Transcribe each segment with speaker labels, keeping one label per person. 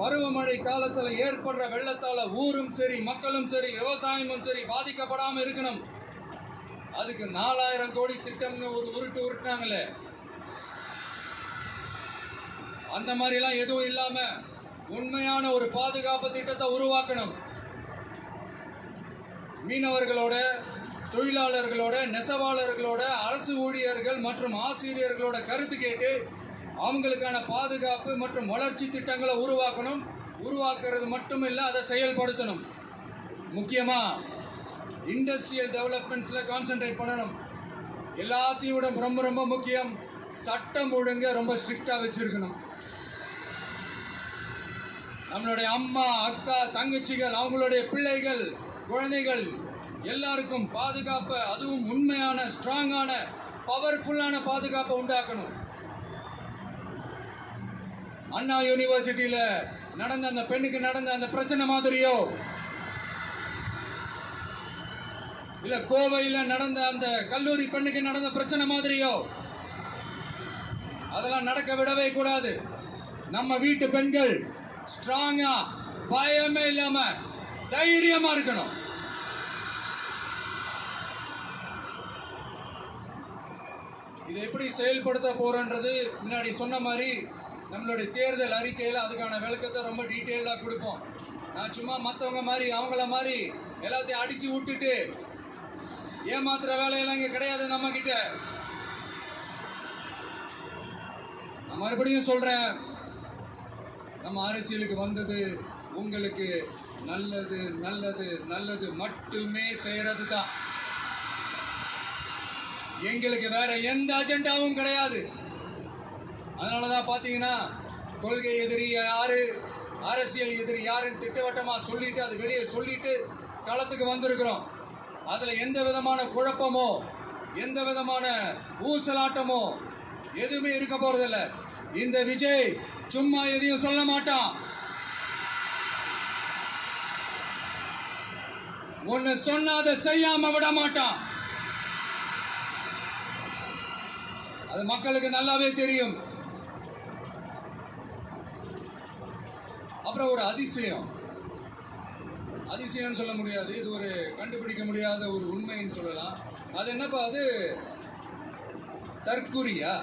Speaker 1: பருவமழை காலத்துல ஏற்படுற வெள்ளத்தால ஊரும் சரி மக்களும் சரி விவசாயமும் சரி பாதிக்கப்படாம இருக்கணும். அதுக்கு நாலாயிரம் கோடி திட்டம்னு ஒரு உருட்டு உருட்டுனாங்களே. அந்த மாதிரிலாம் எதுவும் இல்லாம உண்மையான ஒரு பாதுகாப்பு திட்டத்தை உருவாக்கணும். மீனவர்களோட தொழிலாளர்களோட நெசவாளர்களோட அரசு ஊழியர்கள் மற்றும் ஆசிரியர்களோட கருத்து கேட்டு அவங்களுக்கான பாதுகாப்பு மற்றும் வளர்ச்சி திட்டங்களை உருவாக்கணும். உருவாக்குறது மட்டும் இல்லை அதை செயல்படுத்தணும். முக்கியமாக இண்டஸ்ட்ரியல் டெவலப்மெண்ட்ஸில் கான்சென்ட்ரேட் பண்ணணும். எல்லாத்தையும் விட ரொம்ப ரொம்ப முக்கியம் சட்டம் ஒழுங்க ரொம்ப ஸ்ட்ரிக்டாக வச்சுருக்கணும். நம்மளுடைய அம்மா அக்கா தங்கச்சிகள் அவங்களுடைய பிள்ளைகள் குழந்தைகள் எல்லாருக்கும் பாதுகாப்பை அதுவும் உண்மையான ஸ்ட்ராங்கான பவர்ஃபுல்லான பாதுகாப்பை உண்டாக்கணும். அண்ணா யூனிவர்சிட்டியில நடந்த அந்த பெண்ணுக்கு நடந்த அந்த பிரச்சனை மாதிரியோ இல்ல கோவையில் நடந்த அந்த கல்லூரி பெண்ணுக்கு நடந்த பிரச்சனை மாதிரியோ அதெல்லாம் நடக்க விடவே கூடாது. நம்ம வீட்டு பெண்கள் ஸ்ட்ராங்கா பயமே இல்லாம தைரியமா இருக்கணும். இதை எப்படி செயல்படுத்த போறன்றது முன்னாடி சொன்ன மாதிரி நம்மளுடைய தேர்தல் அறிக்கையில் அதுக்கான விளக்கத்தை ரொம்ப டீட்டெயில்டாக கொடுப்போம். நான் சும்மா மற்றவங்க மாதிரி அவங்கள மாதிரி எல்லாத்தையும் அடித்து விட்டுட்டு ஏமாத்துற வேலையெல்லாம் இங்கே கிடையாது நம்ம கிட்ட நான் மறுபடியும் சொல்கிறேன் நம்ம அரசியலுக்கு வந்தது உங்களுக்கு நல்லது நல்லது நல்லது மட்டுமே செய்கிறது தான் எங்களுக்கு வேற எந்த அஜெண்டாவும் கிடையாது. அதனால தான் பார்த்தீங்கன்னா கொள்கை எதிரி யார் அரசியல் எதிரி யாருன்னு திட்டவட்டமாக சொல்லிட்டு அது வெளியே சொல்லிட்டு களத்துக்கு வந்திருக்கிறோம். அதில் எந்த விதமான குழப்பமோ எந்த விதமான ஊசலாட்டமோ எதுவுமே இருக்க போகிறதில்ல இந்த விஜய் சும்மா எதையும் சொல்ல மாட்டான். ஒன்னு சொன்னால் அதை செய்யாம விட மாட்டான். அது மக்களுக்கு நல்லாவே தெரியும். அப்புறம் ஒரு அதிசயம். அதிசயம்னு சொல்ல முடியாது. இது ஒரு கண்டுபிடிக்க முடியாத ஒரு உண்மைன்னு சொல்லலாம். அது என்னப்பா அது? தற்குறியா?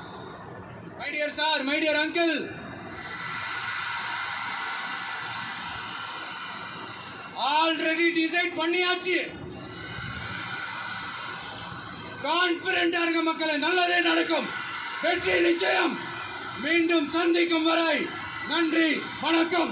Speaker 1: My dear sir my dear uncle already decide பண்ணியாச்சு. கான்பிடண்டா இருக்க மக்களை நல்லதே நடக்கும். வெற்றி நிச்சயம். மீண்டும் சந்திக்கும் வரை நன்றி வணக்கம்.